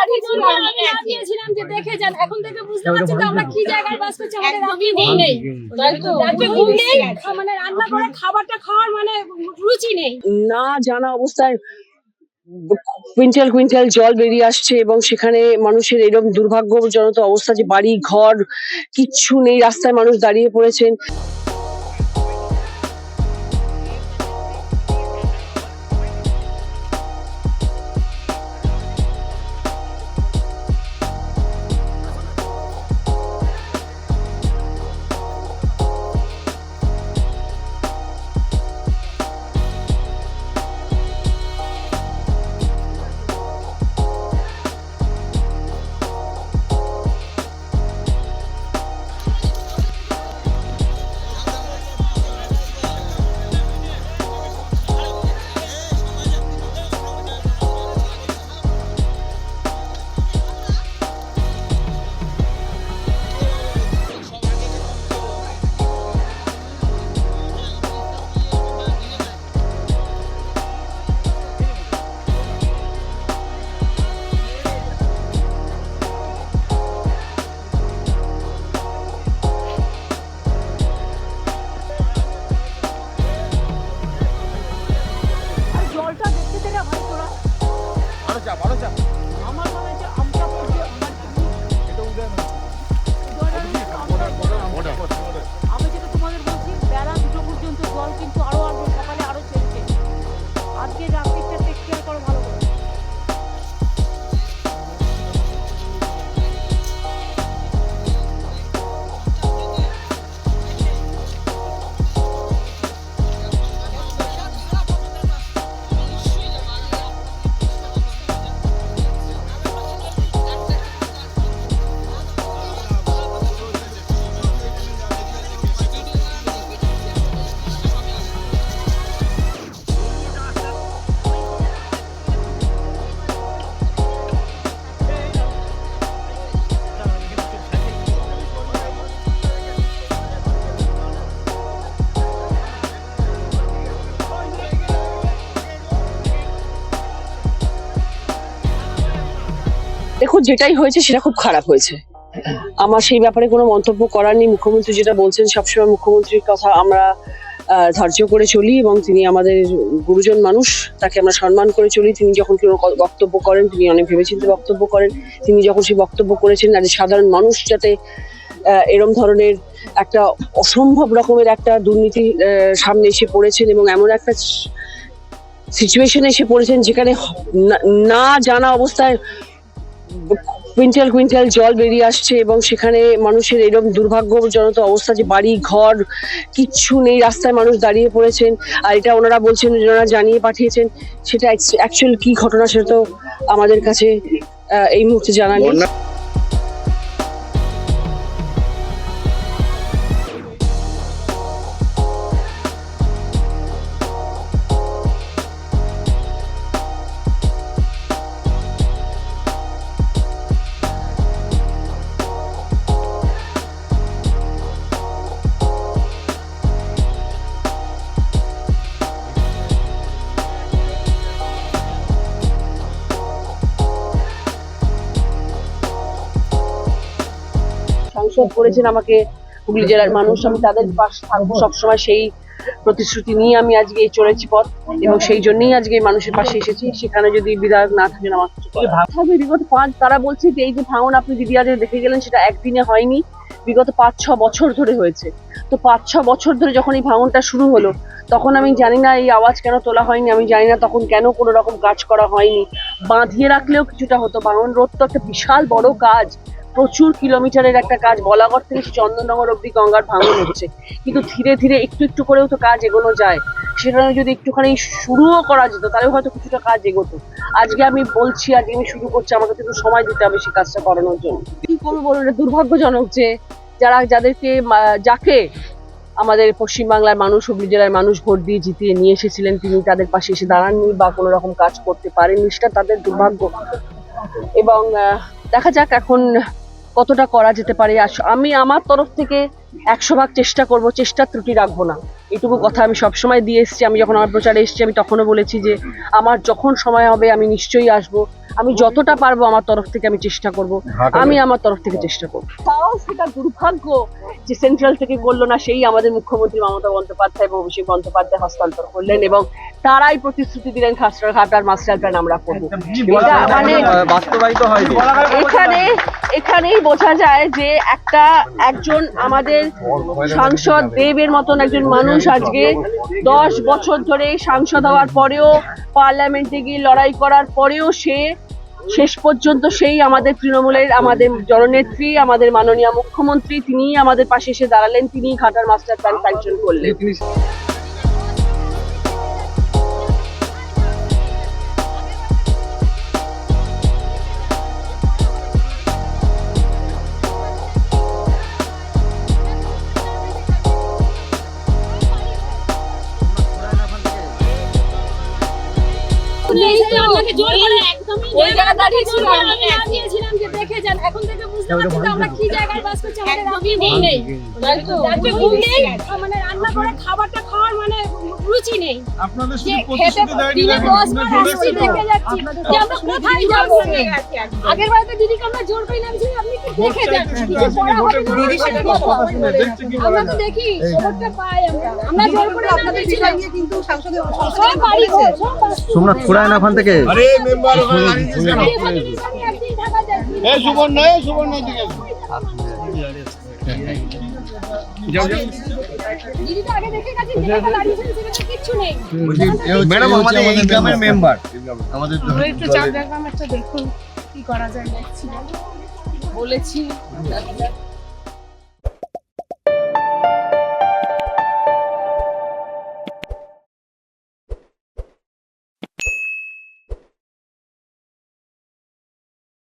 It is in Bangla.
পাঠিয়েছিলাম দিয়েছিলাম যে দেখে যান এখন থেকে বুঝতে পারছি তো আমরা কি জায়গায় বাস করছি আমাদের একদমই নেই। নেই মানে রান্না করে খাবারটা খাওয়ার মানে রুচি নেই। না জানা অবস্থায় কুইন্টাল কুইন্টাল জল বেরিয়ে আসছে এবং সেখানে মানুষের এরকম দুর্ভাগ্যজনক অবস্থা যে বাড়ি ঘর কিচ্ছু নেই রাস্তায় মানুষ দাঁড়িয়ে পড়েছেন। দেখুন যেটাই হয়েছে সেটা খুব খারাপ হয়েছে। আমার সেই ব্যাপারে কোনো মন্তব্য করার নেই। মুখ্যমন্ত্রী যেটা বলছেন, সবসময় মুখ্যমন্ত্রীর কথা আমরা ধার্য করে চলি এবং তিনি আমাদের গুরুজন মানুষ, তাকে আমরা সম্মান করে চলি। তিনি যখন কোনো বক্তব্য করেন, তিনি অনেক ভেবেচিন্তে বক্তব্য করেন। তিনি যখন সেই বক্তব্য করেছেন, আর সাধারণ মানুষ যাতে এরম ধরনের একটা অসম্ভব রকমের একটা দুর্নীতি সামনে এসে পড়েছেন এবং এমন একটা সিচুয়েশনে এসে পড়েছেন যেখানে না জানা অবস্থায় কুইন্টাল কুইন্টাল জল বেরিয়ে আসছে এবং সেখানে মানুষের এরকম দুর্ভাগ্যজনক অবস্থা যে বাড়ি, ঘর, কিচ্ছু নেই, রাস্তায় মানুষ দাঁড়িয়ে পড়েছেন। আর এটা ওনারা বলছেন ওনারা জানিয়ে পাঠিয়েছেন। সেটা অ্যাকচুয়াল কি ঘটনা সেটা তো আমাদের কাছে এই মুহূর্তে জানা নেই। সাংসদ করেছেন আমাকে হুগলি জেলার মানুষ। আমি তাদের পাশে থাকব। সবসময় সেই প্রতিশ্রুতি নিয়ে আমি আজকে চলেছি পথ এবং সেই জন্যই আজকে মানুষের পাশে এসেছি। সেখানে যদি বিধায়ক না থাকেন আমার কিছু বিগত পাঁচ, তারা বলছে যে এই যে ভাঙন আপনি দিদি আজ দেখে গেলেন, সেটা একদিনে হয়নি। বিগত পাঁচ, ছ বছর ধরে হয়েছে। তো পাঁচ, ছ বছর ধরে যখন এই ভাঙনটা শুরু হলো তখন আমি জানি না এই আওয়াজ কেন তোলা হয়নি, আমি জানি না তখন কেন কোনো রকম কাজ করা হয়নি। বাঁধিয়ে রাখলেও কিছুটা হতো। ভাঙন রোধ তো একটা বিশাল বড় কাজ। প্রচুর কিলোমিটারের একটা কাজ। বলাগড় থেকে চন্দননগর অব্দি গঙ্গার ভাঙন হচ্ছে। কিন্তু ধীরে ধীরে একটু একটু করেও তো কাজ এগোনো যায়। সেখানে যদি একটুখানি শুরুও করা যেত তাহলে হয়তো কিছুটা কাজ এগোতো। আজকে আমি বলছি, আজকে আমি শুরু করছি, আমাকে একটু সময় দিতে হবে সেই কাজটা করানোর জন্য। কি করব বলুন দুর্ভাগ্যজনক যে যারা, যাদেরকে যাকে আমাদের পশ্চিমবাংলার মানুষ, হুগলি জেলার মানুষ ভোট দিয়ে জিতিয়ে নিয়ে এসেছিলেন। তিনি তাদের পাশে এসে দাঁড়াননি বা কোনো রকম কাজ করতে পারেননি, সেটা তাদের দুর্ভাগ্য। এবং দেখা যাক এখন কতটা করা যেতে পারে। আমি আমার তরফ থেকে একশো ভাগ চেষ্টা করব, চেষ্টার ত্রুটি রাখব না। এটুকু কথা আমি সবসময় দিয়ে এসেছি। আমি যখন আমার প্রচারে এসেছি, আমি তখনও বলেছি যে, আমার যখন সময় হবে, আমি নিশ্চয়ই আসব। আমি যতটা পারব আমার তরফ থেকে আমি চেষ্টা করব। আমি আমার তরফ থেকে চেষ্টা করব। তাও সেটা দুর্ভাগ্য যে সেন্ট্রাল থেকে করল না সেই আমাদের মুখ্যমন্ত্রী মমতা বন্দ্যোপাধ্যায় এবং অভিষেক বন্দ্যোপাধ্যায় হস্তান্তর করলেন এবং তারাই প্রতিশ্রুতি দিলেন খাসড়া ঘাট আর মাস্টার প্ল্যান আমরা করব। এখানে এখানেই বোঝা যায় যে একটা একজন আমাদের সাংসদ দেবের মতন একজন মানুষ আজকে দশ বছর ধরে সাংসদ হওয়ার পরেও পার্লামেন্টে গিয়ে লড়াই করার পরেও সে শেষ পর্যন্ত সেই আমাদের তৃণমূলের, আমাদের জননেত্রী, আমাদের মাননীয় মুখ্যমন্ত্রী তিনি আমাদের পাশে এসে দাঁড়ালেন তিনি ঘাটার মাস্টার প্ল্যান স্যাংশন করলেন। আপনাকে জোর করে ওই জায়গায় দাঁড়িয়েছিলাম আমি দাঁড়িয়েছিলাম যে দেখে যান। এখন থেকে বুঝতে পারছি যে আমরা কি জায়গায় বাস করছি আমাদের রাত্রে ঘুম নেই। মানে রান্না করে খাবারটা খাওয়ার মানে রুচি নেই। আপনাদের শুধু প্রতিশ্রুতি দেয়নি দিনে দেখুন, দশ বার আপনারা আসছি দেখছেন তো? দেখে যাচ্ছি যে আমরা কোথায় যাব। আগের বারে দিদিকে আমরা জোর করে নামছি আপনি কি দেখে যান। চাইতে কিছু শুধু করা আসেনি, হয়নি, ভোটের দিদির সাথে কথা কথা শুনে। দেখছে কি আমরা তো দেখি খবরটা পাই আমরা। আমরা জোর করে নামিয়েছিলাম কিন্তু সাংসদে সব বাড়ি ঘর, সব বাড়ি। সোমনাথ ফুরায় না ওখান থেকে? আরে মেম্বার ওখানে। এই সুবর্ণ এই সুবর্ণ দিকে ম্যাডাম আমাদের এই গ্রামের মেম্বার আমাদের একটু চাপ দেখলাম একটা দেখুন কি করা যায় বলেছি।